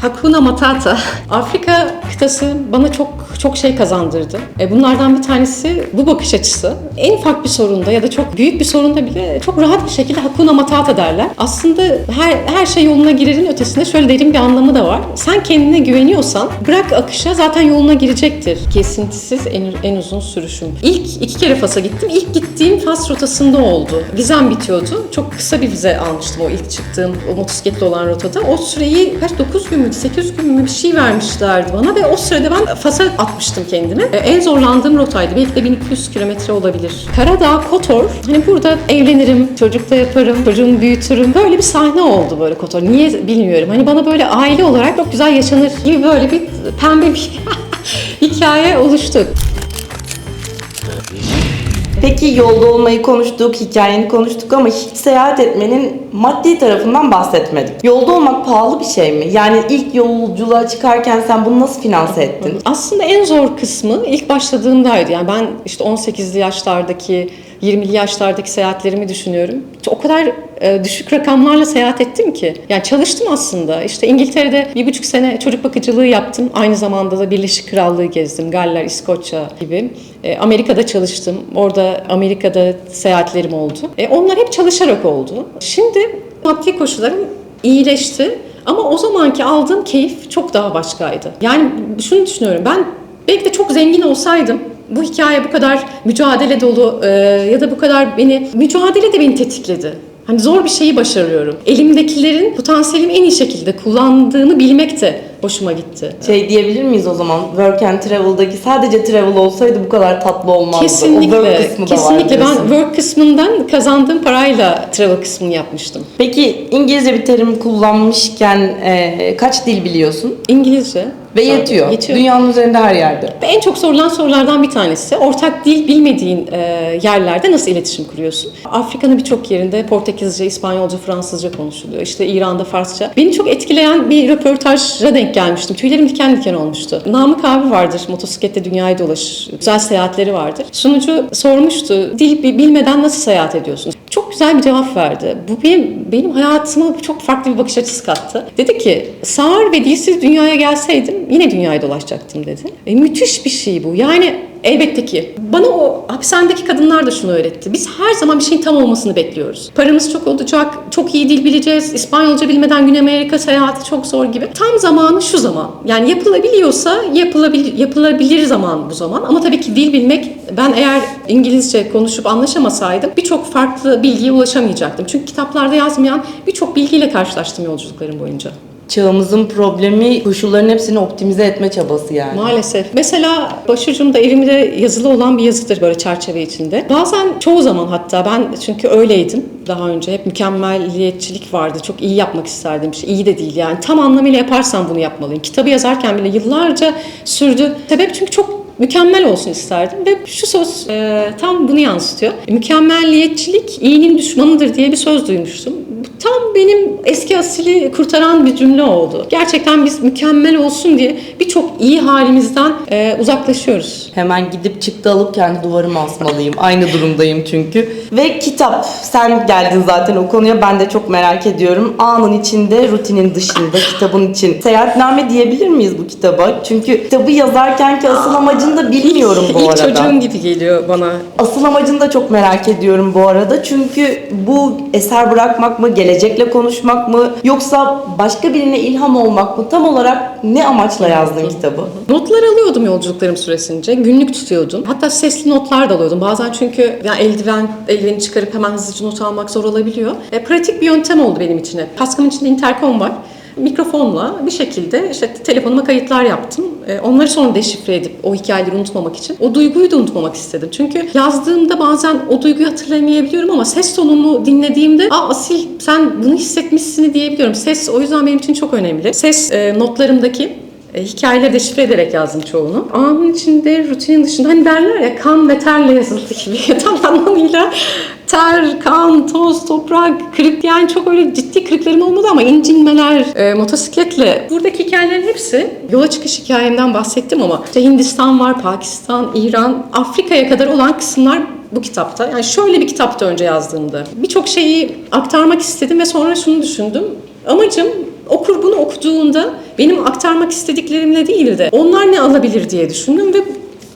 Hakuna Matata. Afrika kıtası bana çok çok şey kazandırdı. E, bunlardan bir tanesi bu bakış açısı. En ufak bir sorunda ya da çok büyük bir sorunda bile çok rahat bir şekilde Hakuna Matata derler. Aslında her her şey yoluna girerin ötesinde şöyle derin bir anlamı da var. Sen kendine güveniyorsan bırak akışa zaten yoluna girecektir. Kesintisiz en, en uzun sürüşüm. İlk iki kere Fas'a gittim. İlk gittiğim Fas rotasında oldu. Vizem bitiyordu. Çok kısa bir vize almıştım o ilk çıktığım o motosikletle olan rotada. O süreyi kaç 9 gün mü 8 gün mü bir şey vermişlerdi bana ve o sürede ben Fas'a atmıştım kendimi. E, En zorlandığım rotaydı. Belki de 1200 kilometre olabilir. Karadağ, Kotor. Hani burada evlenirim, çocuk da yaparım, çocuğumu büyütürüm. Böyle bir sahne oldu böyle Kotor. Niye bilmiyorum. Hani bana böyle aile olarak çok güzel yaşanır gibi böyle bir pembe bir hikaye oluştu. Peki yolda olmayı konuştuk, hikayeni konuştuk ama hiç seyahat etmenin maddi tarafından bahsetmedik. Yolda olmak pahalı bir şey mi? Yani ilk yolculuğa çıkarken sen bunu nasıl finanse ettin? Aslında en zor kısmı ilk başladığımdaydı. Yani ben işte 18'li yaşlardaki, 20'li yaşlardaki seyahatlerimi düşünüyorum. O kadar e, düşük rakamlarla seyahat ettim ki. Yani çalıştım aslında. İşte İngiltere'de bir buçuk sene çocuk bakıcılığı yaptım. Aynı zamanda da Birleşik Krallığı gezdim. Galler, İskoçya gibi. E, Amerika'da çalıştım. Orada Amerika'da seyahatlerim oldu. E, onlar hep çalışarak oldu. Şimdi maddi koşullarım iyileşti. Ama o zamanki aldığım keyif çok daha başkaydı. Yani şunu düşünüyorum ben belki de çok zengin olsaydım bu hikaye bu kadar mücadele dolu e, ya da bu kadar beni mücadele de beni tetikledi. Hani zor bir şeyi başarıyorum. Elimdekilerin potansiyelimi en iyi şekilde kullandığını bilmek de hoşuma gitti. Şey diyebilir miyiz o zaman? Work and Travel'daki sadece travel olsaydı bu kadar tatlı olmazdı. O Kesinlikle, work kısmı da var kesinlikle. Ben work kısmından kazandığım parayla travel kısmını yapmıştım. Peki İngilizce bir terim kullanmışken e, kaç dil biliyorsun? İngilizce. Ve yetiyor. Yetiyor. Dünyanın üzerinde her yerde. Ve En çok sorulan sorulardan bir tanesi ortak dil bilmediğin e, yerlerde nasıl iletişim kuruyorsun? Afrika'nın birçok yerinde Portekizce, İspanyolca, Fransızca konuşuluyor. İşte İran'da Farsça. Beni çok etkileyen bir röportaja denk gelmiştim. Tüylerim diken diken olmuştu. Namık abi vardır. Motosiklette dünyayı dolaşır. Güzel seyahatleri vardır. Sunucu sormuştu. Dil bi- bilmeden nasıl seyahat ediyorsun? Çok güzel bir cevap verdi. Bu benim, benim hayatıma çok farklı bir bakış açısı kattı. Dedi ki sağır ve dilsiz dünyaya gelseydim yine dünyayı dolaşacaktım dedi. E, müthiş bir şey bu. Yani elbette ki. Bana o hapishanedeki kadınlar da şunu öğretti. Biz her zaman bir şeyin tam olmasını bekliyoruz. Paramız çok olacak, çok iyi dil bileceğiz, İspanyolca bilmeden Güney Amerika seyahati çok zor gibi. Tam zamanı şu zaman. Yani yapılabiliyorsa yapılabilir, yapılabilir zaman bu zaman. Ama tabii ki dil bilmek, ben eğer İngilizce konuşup anlaşamasaydım birçok farklı bilgiye ulaşamayacaktım. Çünkü kitaplarda yazmayan birçok bilgiyle karşılaştım yolculuklarım boyunca. Çağımızın problemi koşulların hepsini optimize etme çabası yani. Maalesef. Mesela başucumda elimde yazılı olan bir yazıdır böyle çerçeve içinde. Bazen çoğu zaman hatta ben çünkü öyleydim daha önce. Hep mükemmelliyetçilik vardı. Çok iyi yapmak isterdim. İşte iyi de değil yani. Tam anlamıyla yaparsam bunu yapmalıyım. Kitabı yazarken bile yıllarca sürdü. Sebep çünkü çok mükemmel olsun isterdim ve şu söz e, tam bunu yansıtıyor. Mükemmelliyetçilik iyinin düşmanıdır diye bir söz duymuştum. Tam benim eski asili kurtaran bir cümle oldu. Gerçekten biz mükemmel olsun diye birçok iyi halimizden e, uzaklaşıyoruz. Hemen gidip çıktı alıp kendi duvarıma asmalıyım. Aynı durumdayım çünkü. Ve kitap. Sen geldin zaten o konuya. Ben de çok merak ediyorum. Anın içinde, rutinin dışında, kitabın için. Seyahatname diyebilir miyiz bu kitaba? Çünkü kitabı yazarken ki asıl amacını da bilmiyorum bu İlk arada. çocuğum gibi geliyor bana. Asıl amacını da çok merak ediyorum bu arada. Çünkü bu eser bırakmak mı, gelecekle konuşmak mı, yoksa başka birine ilham olmak mı? Tam olarak ne amaçla yazdın kitabı? Notlar alıyordum yolculuklarım süresince. Günlük tutuyordum. Hatta sesli notlar da alıyordum. Bazen çünkü yani eldiven, eldiveni çıkarıp hemen hızlıca not almak zor olabiliyor. E, pratik bir yöntem oldu benim için. hep. Kaskımın içinde interkom var. Mikrofonla bir şekilde işte telefonuma kayıtlar yaptım. E, onları sonra deşifre edip o hikayeleri unutmamak için. O duyguyu da unutmamak istedim. Çünkü yazdığımda bazen o duyguyu hatırlayamayabiliyorum ama ses tonunu dinlediğimde Aa Asil sen bunu hissetmişsin diyebiliyorum. Ses o yüzden benim için çok önemli. Ses e, notlarımdaki e, hikayeleri deşifre ederek yazdım çoğunu. Anın içinde rutinin dışında hani derler ya kan ve terle yazıldı gibi. Tam anlamıyla ter, kan, toz, toprak, kırık yani çok öyle ciddi kırıklarım olmadı ama incinmeler, e, motosikletle. Buradaki hikayelerin hepsi yola çıkış hikayemden bahsettim ama işte Hindistan var, Pakistan, İran, Afrika'ya kadar olan kısımlar bu kitapta. Yani şöyle bir kitapta önce yazdığımda. Birçok şeyi aktarmak istedim ve sonra şunu düşündüm. Amacım okur bunu okuduğunda benim aktarmak istediklerimle değil de onlar ne alabilir diye düşündüm ve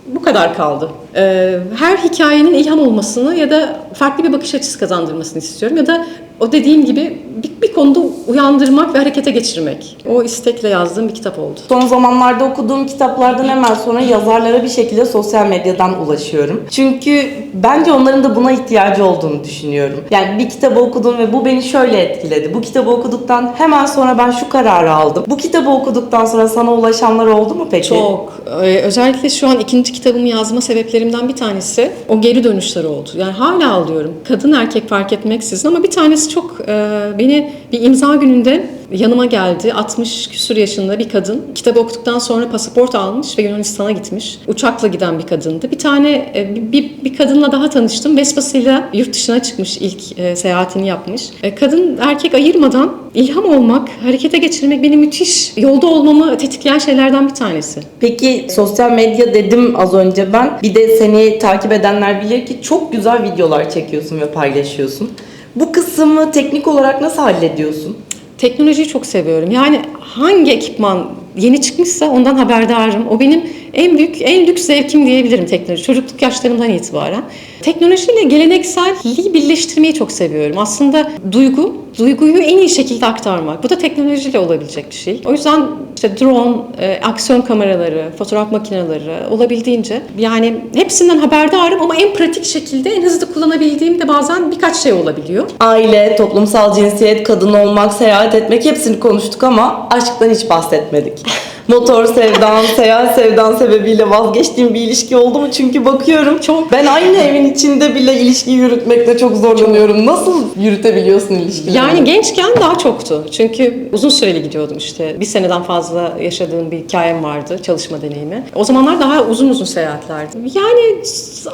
bu kadar kaldı. Ee, her hikayenin ilham olmasını ya da farklı bir bakış açısı kazandırmasını istiyorum ya da o dediğim gibi bir, bir konuda uyandırmak ve harekete geçirmek. O istekle yazdığım bir kitap oldu. Son zamanlarda okuduğum kitaplardan hemen sonra yazarlara bir şekilde sosyal medyadan ulaşıyorum. Çünkü bence onların da buna ihtiyacı olduğunu düşünüyorum. Yani bir kitabı okudum ve bu beni şöyle etkiledi. Bu kitabı okuduktan hemen sonra ben şu kararı aldım. Bu kitabı okuduktan sonra sana ulaşanlar oldu mu peki? Çok. Ee, özellikle şu an ikinci kitabımı yazma sebeplerimden bir tanesi o geri dönüşler oldu. Yani hala alıyorum. Kadın erkek fark etmeksizin ama bir tanesi çok e, beni bir imza gününde yanıma geldi. 60 küsur yaşında bir kadın. Kitabı okuduktan sonra pasaport almış ve Yunanistan'a gitmiş. Uçakla giden bir kadındı. Bir tane e, bir, bir, kadınla daha tanıştım. Vespasıyla yurt dışına çıkmış ilk e, seyahatini yapmış. E, kadın erkek ayırmadan ilham olmak, harekete geçirmek beni müthiş yolda olmamı tetikleyen şeylerden bir tanesi. Peki sosyal medya dedim az önce ben. Bir de seni takip edenler bilir ki çok güzel videolar çekiyorsun ve paylaşıyorsun. Bu kısmı teknik olarak nasıl hallediyorsun? Teknolojiyi çok seviyorum. Yani hangi ekipman yeni çıkmışsa ondan haberdarım. O benim en büyük, en lüks zevkim diyebilirim teknoloji. Çocukluk yaşlarımdan itibaren. Teknolojiyle gelenekselliği birleştirmeyi çok seviyorum. Aslında duygu, duyguyu en iyi şekilde aktarmak. Bu da teknolojiyle olabilecek bir şey. O yüzden işte drone, e, aksiyon kameraları, fotoğraf makineleri olabildiğince yani hepsinden haberdarım ama en pratik şekilde en hızlı kullanabildiğim de bazen birkaç şey olabiliyor. Aile, toplumsal cinsiyet, kadın olmak, seyahat etmek hepsini konuştuk ama aşktan hiç bahsetmedik. Motor sevdan, seyahat sevdan sebebiyle vazgeçtiğim bir ilişki oldu mu? Çünkü bakıyorum çok ben aynı evin içinde bile ilişki yürütmekte çok zorlanıyorum. Nasıl yürütebiliyorsun ilişkileri? Yani gençken daha çoktu. Çünkü uzun süreli gidiyordum işte. Bir seneden fazla yaşadığım bir hikayem vardı, çalışma deneyimi. O zamanlar daha uzun uzun seyahatlerdi. Yani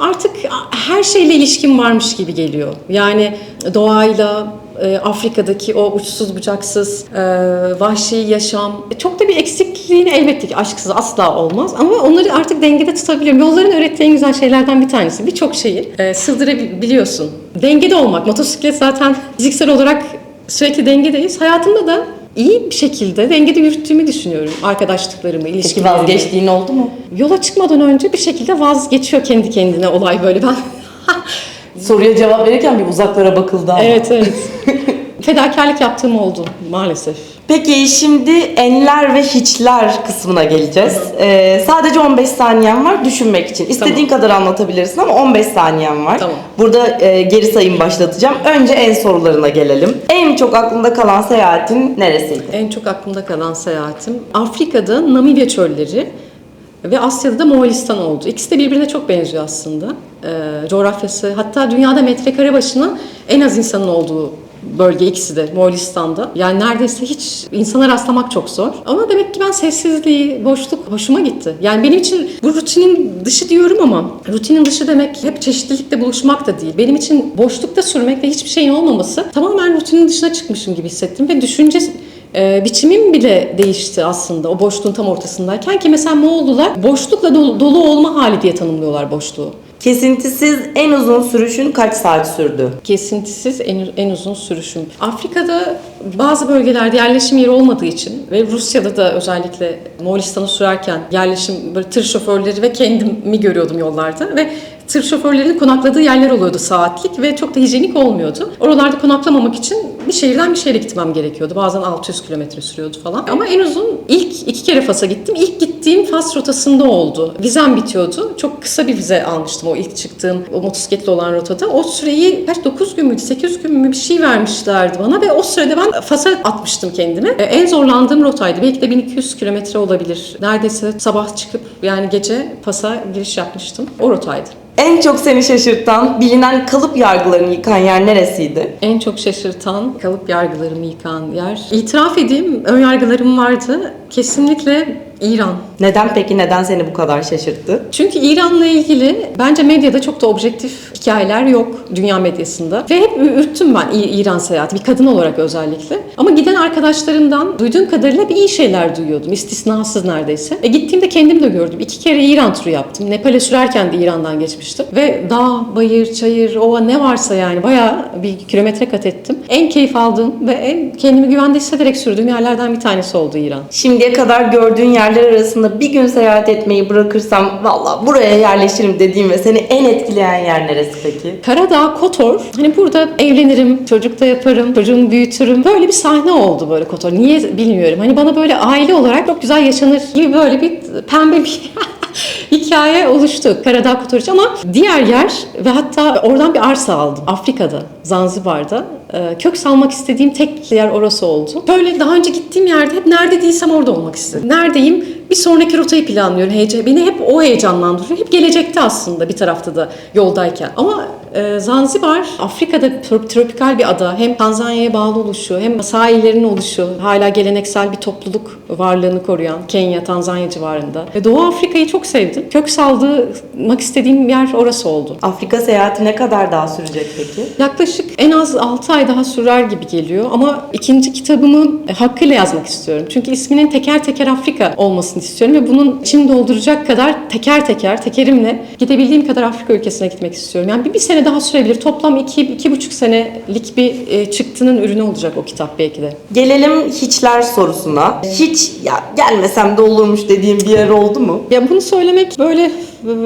artık her şeyle ilişkim varmış gibi geliyor. Yani doğayla, e, Afrika'daki o uçsuz bucaksız e, vahşi yaşam E, çok da bir eksikliğini elbette ki aşksız asla olmaz ama onları artık dengede tutabiliyorum. Yolların öğrettiği en güzel şeylerden bir tanesi. Birçok şeyi e, sığdırabiliyorsun. Dengede olmak. Motosiklet zaten fiziksel olarak sürekli dengedeyiz. Hayatımda da iyi bir şekilde dengede yürüttüğümü düşünüyorum. Arkadaşlıklarımı, Peki ilişkilerimi. vazgeçtiğin oldu mu? Yola çıkmadan önce bir şekilde vazgeçiyor kendi kendine olay böyle ben. Soruya cevap verirken bir uzaklara bakıldı ama. evet evet. Fedakarlık yaptığım oldu maalesef. Peki şimdi enler ve hiçler kısmına geleceğiz. Ee, sadece 15 saniyen var düşünmek için. İstediğin kadar anlatabilirsin ama 15 saniyen var. Tamam. Burada e, geri sayım başlatacağım. Önce en sorularına gelelim. En çok aklında kalan seyahatin neresiydi? En çok aklımda kalan seyahatim Afrika'da Namibya çölleri ve Asya'da da Moğolistan oldu. İkisi de birbirine çok benziyor aslında. Ee, coğrafyası hatta dünyada metrekare başına en az insanın olduğu bölge ikisi de Moğolistan'da. Yani neredeyse hiç insana rastlamak çok zor. Ama demek ki ben sessizliği, boşluk hoşuma gitti. Yani benim için bu rutinin dışı diyorum ama rutinin dışı demek hep çeşitlilikle buluşmak da değil. Benim için boşlukta sürmek ve hiçbir şeyin olmaması tamamen rutinin dışına çıkmışım gibi hissettim ve düşünce e, biçimim bile değişti aslında o boşluğun tam ortasındayken ki mesela Moğollular boşlukla dolu, dolu olma hali diye tanımlıyorlar boşluğu. Kesintisiz en uzun sürüşün kaç saat sürdü? Kesintisiz en, en uzun sürüşüm. Afrika'da bazı bölgelerde yerleşim yeri olmadığı için ve Rusya'da da özellikle Moğolistan'ı sürerken yerleşim böyle tır şoförleri ve kendimi görüyordum yollarda ve tır şoförlerinin konakladığı yerler oluyordu saatlik ve çok da hijyenik olmuyordu. Oralarda konaklamamak için bir şehirden bir şehre gitmem gerekiyordu. Bazen 600 kilometre sürüyordu falan. Ama en uzun ilk iki kere Fas'a gittim. İlk gittiğim Fas rotasında oldu. Vizem bitiyordu. Çok kısa bir vize almıştım o ilk çıktığım o motosikletle olan rotada. O süreyi kaç 9 gün müydü 8 gün mü bir şey vermişlerdi bana ve o sürede ben Fas'a atmıştım kendimi. E, En zorlandığım rotaydı. Belki de 1200 kilometre olabilir. Neredeyse sabah çıkıp yani gece Fas'a giriş yapmıştım. O rotaydı. En çok seni şaşırtan, bilinen kalıp yargılarını yıkan yer neresiydi? En çok şaşırtan kalıp yargılarımı yıkan yer. İtiraf edeyim ön yargılarım vardı. Kesinlikle İran. Neden peki? Neden seni bu kadar şaşırttı? Çünkü İran'la ilgili bence medyada çok da objektif hikayeler yok dünya medyasında. Ve hep ürktüm ben İran seyahati bir kadın olarak özellikle. Ama giden arkadaşlarımdan duyduğum kadarıyla bir iyi şeyler duyuyordum. İstisnasız neredeyse. E gittiğimde kendim de gördüm. İki kere İran turu yaptım. Nepal'e sürerken de İran'dan geçmiştim. Ve dağ, bayır, çayır, ova ne varsa yani bayağı bir kilometre kat ettim. En keyif aldığım ve en kendimi güvende hissederek sürdüğüm yerlerden bir tanesi oldu İran. Şimdiye kadar gördüğün yerler arasında bir gün seyahat etmeyi bırakırsam valla buraya yerleşirim dediğim ve seni en etkileyen yer neresi peki? Karadağ, Kotor. Hani burada evlenirim, çocuk da yaparım, çocuğumu büyütürüm. Böyle bir sahne oldu böyle Kotor. Niye bilmiyorum. Hani bana böyle aile olarak çok güzel yaşanır gibi böyle bir pembe bir hikaye oluştu Karadağ Kotor için. Ama diğer yer ve hatta oradan bir arsa aldım. Afrika'da, Zanzibar'da. Ee, Kök salmak istediğim tek yer orası oldu. Böyle daha önce gittiğim yerde hep nerede değilsem orada olmak istedim. Neredeyim? Bir sonraki rotayı planlıyorum. Heyece, beni hep o heyecanlandırıyor. Hep gelecekte aslında bir tarafta da yoldayken. Ama Zanzibar Afrika'da trop- tropikal bir ada. Hem Tanzanya'ya bağlı oluşu hem sahillerinin oluşu. Hala geleneksel bir topluluk varlığını koruyan Kenya, Tanzanya civarında. Ve Doğu Afrika'yı çok sevdim. Kök saldırmak istediğim yer orası oldu. Afrika seyahati ne kadar daha sürecek peki? Yaklaşık en az 6 ay daha sürer gibi geliyor ama ikinci kitabımı hakkıyla yazmak istiyorum. Çünkü isminin teker teker Afrika olmasını istiyorum ve bunun içini dolduracak kadar teker teker, tekerimle gidebildiğim kadar Afrika ülkesine gitmek istiyorum. Yani bir, bir sene daha sürebilir. Toplam iki, iki buçuk senelik bir e, çıktının ürünü olacak o kitap belki de. Gelelim hiçler sorusuna. Hiç ya gelmesem de olurmuş dediğim bir yer oldu mu? Ya bunu söylemek böyle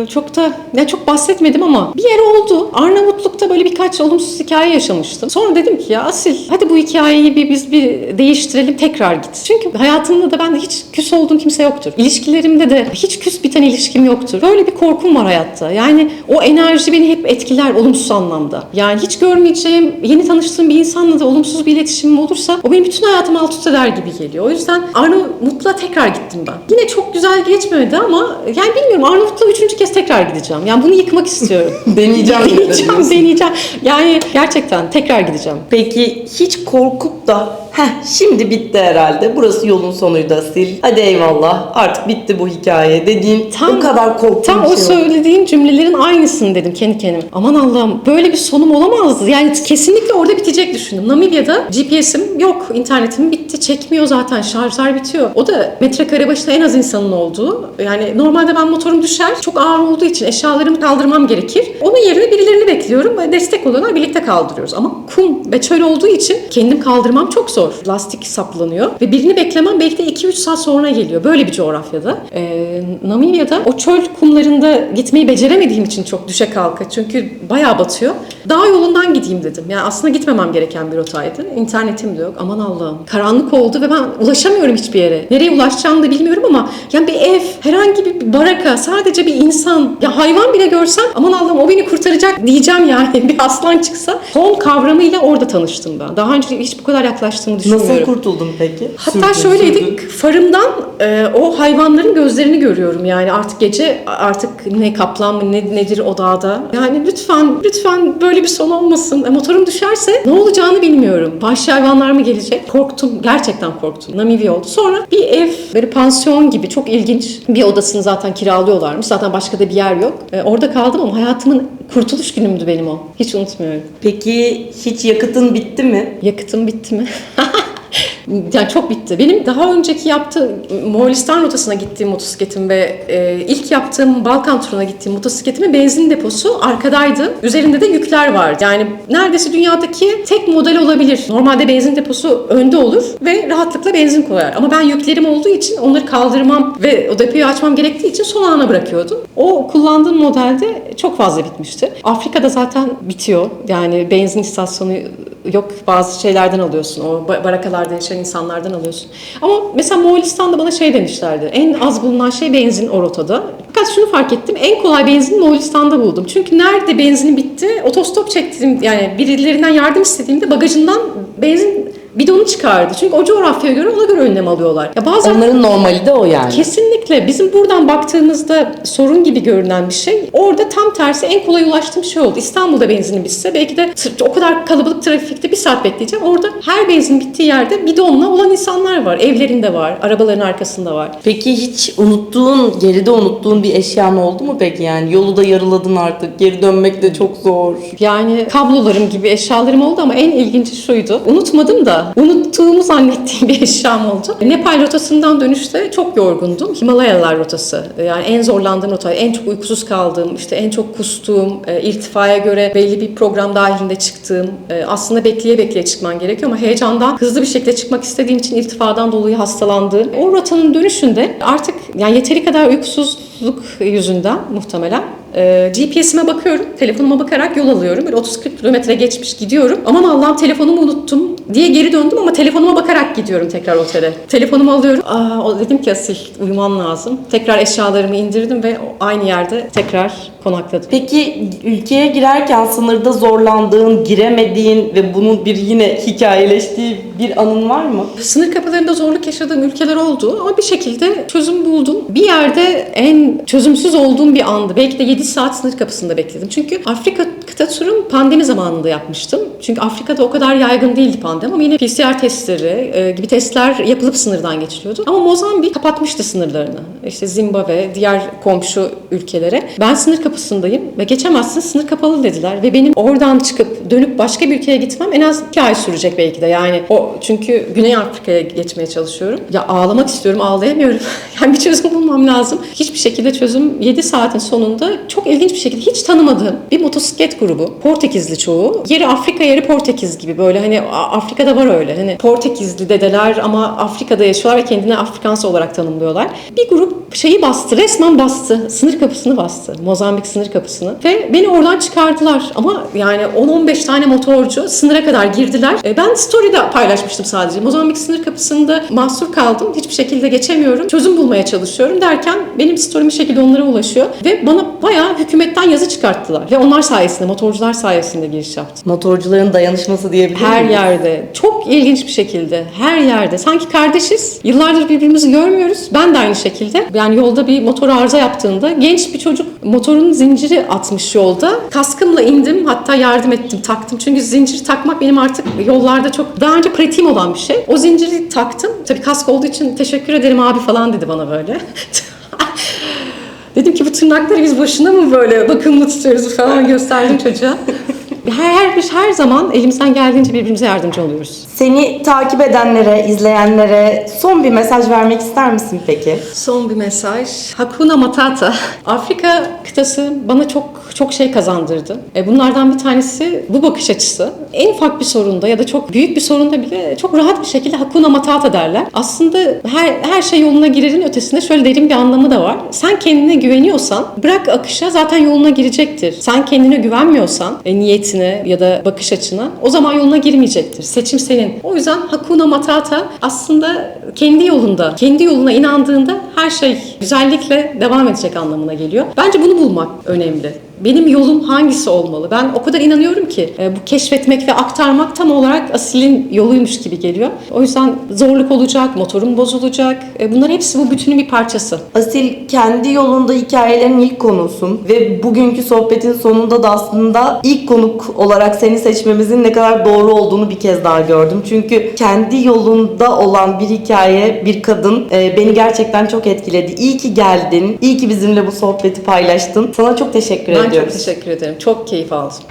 çok da ya çok bahsetmedim ama bir yer oldu. Arnavutluk'ta böyle birkaç olumsuz hikaye yaşamıştım. Sonra dedim ki ya Asil hadi bu hikayeyi bir biz bir değiştirelim tekrar git. Çünkü hayatımda da ben hiç küs olduğum kimse yoktur. İlişkilerimde de hiç küs biten ilişkim yoktur. Böyle bir korkum var hayatta. Yani o enerji beni hep etkiler olumsuz anlamda. Yani hiç görmeyeceğim, yeni tanıştığım bir insanla da olumsuz bir iletişimim olursa o benim bütün hayatımı alt üst eder gibi geliyor. O yüzden Arnavutluğa tekrar gittim ben. Yine çok güzel geçmedi ama yani bilmiyorum Arnavutluğa üçüncü kez tekrar gideceğim. Yani bunu yıkmak istiyorum. Deneyeceğim deneyeceğim, deneyeceğim. Yani gerçekten tekrar gideceğim. Peki hiç korkup da heh şimdi bitti herhalde burası yolun sonuydu Asil. Hadi eyvallah artık bitti bu hikaye dediğin Tam- o kadar korktuğun Tam bir o şey oldu. söylediğin cümlelerin aynısını dedim kendi kendime. Aman Allah'ım böyle bir sonum olamazdı. Yani kesinlikle orada bitecek düşündüm. Namibya'da GPS'im yok. internetim bitti. Çekmiyor zaten. Şarjlar bitiyor. O da metrekare başına en az insanın olduğu. Yani normalde ben motorum düşer. Çok ağır olduğu için eşyalarımı kaldırmam gerekir. Onun yerine birilerini bekliyorum. ve Destek oluyorlar. Birlikte kaldırıyoruz. Ama kum ve çöl olduğu için kendim kaldırmam çok zor. Lastik saplanıyor. Ve birini beklemem belki de 2-3 saat sonra geliyor. Böyle bir coğrafyada. Ee, Namibya'da o çöl kumlarında gitmeyi beceremediğim için çok düşe kalka. Çünkü bayağı batıyor. Dağ yolundan gideyim dedim. Yani aslında gitmemem gereken bir rotaydı. İnternetim de yok. Aman Allah'ım. Karanlık oldu ve ben ulaşamıyorum hiçbir yere. Nereye ulaşacağımı da bilmiyorum ama yani bir ev, herhangi bir baraka, sadece bir insan, ya hayvan bile görsem aman Allah'ım o beni kurtaracak diyeceğim yani. Bir aslan çıksa. Son kavramıyla orada tanıştım ben. Daha önce hiç bu kadar yaklaştığımı düşünmüyorum. Nasıl kurtuldun peki? Hatta Sürdün, şöyleydik, sürdün. farımdan e, o hayvanların gözlerini görüyorum yani artık gece artık ne kaplan mı ne, nedir o dağda. Yani lütfen lütfen böyle bir son olmasın. E, motorum düşerse ne olacağını bilmiyorum. Vahşi hayvanlar mı gelecek? Korktum, gerçekten korktum. Namibya oldu. Sonra bir ev böyle pansiyon gibi çok ilginç bir odasını zaten kiralıyorlarmış. Zaten başka da bir yer yok. E, orada kaldım ama hayatımın kurtuluş günümdü benim o. Hiç unutmuyorum. Peki hiç yakıtın bitti mi? Yakıtım bitti mi? yani çok bitti. Benim daha önceki yaptığım Moğolistan rotasına gittiğim motosikletim ve e, ilk yaptığım Balkan turuna gittiğim motosikletimin benzin deposu arkadaydı. Üzerinde de yükler vardı. Yani neredeyse dünyadaki tek model olabilir. Normalde benzin deposu önde olur ve rahatlıkla benzin koyar. Ama ben yüklerim olduğu için onları kaldırmam ve o depoyu açmam gerektiği için son ana bırakıyordum. O kullandığım modelde çok fazla bitmişti. Afrika'da zaten bitiyor. Yani benzin istasyonu yok bazı şeylerden alıyorsun. O ba- barakalarda yaşayan insanlardan alıyorsun. Ama mesela Moğolistan'da bana şey demişlerdi. En az bulunan şey benzin o rotada. Fakat şunu fark ettim. En kolay benzini Moğolistan'da buldum. Çünkü nerede benzinin bitti otostop çektiğim yani birilerinden yardım istediğimde bagajından benzin bidonu çıkardı. Çünkü o coğrafyaya göre ona göre önlem alıyorlar. Ya bazen Onların normali de o yani. Kesinlikle. Bizim buradan baktığımızda sorun gibi görünen bir şey. Orada tam tersi en kolay ulaştığım şey oldu. İstanbul'da benzinin bitse belki de o kadar kalabalık trafikte bir saat bekleyeceğim. Orada her benzin bittiği yerde bidonla olan insanlar var. Evlerinde var, arabaların arkasında var. Peki hiç unuttuğun, geride unuttuğun bir eşyan oldu mu peki yani? Yolu da yarıladın artık. Geri dönmek de çok zor. Yani kablolarım gibi eşyalarım oldu ama en ilginci şuydu. Unutmadım da unuttuğumu zannettiğim bir eşyam oldu. Nepal rotasından dönüşte çok yorgundum. Himalayalar rotası. Yani en zorlandığım rota, en çok uykusuz kaldığım, işte en çok kustuğum, e, irtifaya göre belli bir program dahilinde çıktığım, e, aslında bekleye bekleye çıkman gerekiyor ama heyecandan hızlı bir şekilde çıkmak istediğim için irtifadan dolayı hastalandığım. O rotanın dönüşünde artık yani yeteri kadar uykusuzluk yüzünden muhtemelen ee, GPS'ime bakıyorum, telefonuma bakarak yol alıyorum. Böyle 30-40 kilometre geçmiş gidiyorum. Aman Allah'ım telefonumu unuttum diye geri döndüm ama telefonuma bakarak gidiyorum tekrar otele. Telefonumu alıyorum. Aa, dedim ki Asil uyuman lazım. Tekrar eşyalarımı indirdim ve aynı yerde tekrar konakladım. Peki ülkeye girerken sınırda zorlandığın, giremediğin ve bunun bir yine hikayeleştiği bir anın var mı? Sınır kapılarında zorluk yaşadığım ülkeler oldu ama bir şekilde çözüm buldum. Bir yerde en çözümsüz olduğum bir andı. Belki de 7 saat sınır kapısında bekledim. Çünkü Afrika kıta turum pandemi zamanında yapmıştım. Çünkü Afrika'da o kadar yaygın değildi pandemi ama yine PCR testleri e, gibi testler yapılıp sınırdan geçiliyordu. Ama Mozambik kapatmıştı sınırlarını. İşte Zimbabwe, diğer komşu ülkelere. Ben sınır kapısındayım ve geçemezsin sınır kapalı dediler. Ve benim oradan çıkıp dönüp başka bir ülkeye gitmem en az 2 ay sürecek belki de. Yani o çünkü Güney Afrika'ya geçmeye çalışıyorum. Ya ağlamak istiyorum ağlayamıyorum. yani bir çözüm bulmam lazım. Hiçbir şekilde çözüm 7 saatin sonunda çok ilginç bir şekilde hiç tanımadığım bir motosiklet grubu. Portekizli çoğu. Yeri Afrika yeri Portekiz gibi böyle hani Afrika'da var öyle. Hani Portekizli dedeler ama Afrika'da yaşıyorlar ve kendini Afrikansı olarak tanımlıyorlar. Bir grup şeyi bastı, resmen bastı. Sınır kapısını bastı. Mozambik sınır kapısını. Ve beni oradan çıkardılar. Ama yani 10-15 tane motorcu sınıra kadar girdiler. E, Ben story'de paylaşmıştım sadece. Mozambik sınır kapısında mahsur kaldım. Hiçbir şekilde geçemiyorum. Çözüm bulmaya çalışıyorum derken benim story'm bir şekilde onlara ulaşıyor. Ve bana bayağı hükümetten yazı çıkarttılar. Ve onlar sayesinde, motorcular sayesinde giriş yaptım. Motorcuların dayanışması diyebilir Her miyiz? yerde. Çok ilginç bir şekilde. Her yerde. Sanki kardeşiz. Yıllardır birbirimizi görmüyoruz. Ben de aynı şekilde. Yani yolda bir motor arıza yaptığında genç bir çocuk motorun zinciri atmış yolda. Kaskımla indim. Hatta yardım ettim. Taktım. Çünkü zinciri takmak benim artık yollarda çok daha önce pratiğim olan bir şey. O zinciri taktım. Tabii kask olduğu için teşekkür ederim abi falan dedi bana böyle. Dedim ki bu tırnakları biz boşuna mı böyle bakımlı tutuyoruz falan gösterdim çocuğa. Her, her, her zaman elimizden geldiğince birbirimize yardımcı oluyoruz. Seni takip edenlere, izleyenlere son bir mesaj vermek ister misin peki? Son bir mesaj. Hakuna Matata. Afrika kıtası bana çok çok şey kazandırdı. E, Bunlardan bir tanesi bu bakış açısı. En ufak bir sorunda ya da çok büyük bir sorunda bile çok rahat bir şekilde Hakuna Matata derler. Aslında her her şey yoluna girerin ötesinde şöyle derin bir anlamı da var. Sen kendine güveniyorsan bırak akışa zaten yoluna girecektir. Sen kendine güvenmiyorsan e, niyetine ya da bakış açına o zaman yoluna girmeyecektir. Seçim senin. O yüzden Hakuna Matata aslında kendi yolunda, kendi yoluna inandığında her şey güzellikle devam edecek anlamına geliyor. Bence bunu bulmak önemli. Benim yolum hangisi olmalı? Ben o kadar inanıyorum ki e, bu keşfetmek ve aktarmak tam olarak asilin yoluymuş gibi geliyor. O yüzden zorluk olacak, motorum bozulacak. E, Bunlar hepsi bu bütünün bir parçası. Asil kendi yolunda hikayelerin ilk konusun ve bugünkü sohbetin sonunda da aslında ilk konuk olarak seni seçmemizin ne kadar doğru olduğunu bir kez daha gördüm. Çünkü kendi yolunda olan bir hikaye, bir kadın e, beni gerçekten çok etkiledi. İyi ki geldin, iyi ki bizimle bu sohbeti paylaştın. Sana çok teşekkür ediyoruz. Çok teşekkür ederim. Çok keyif aldım.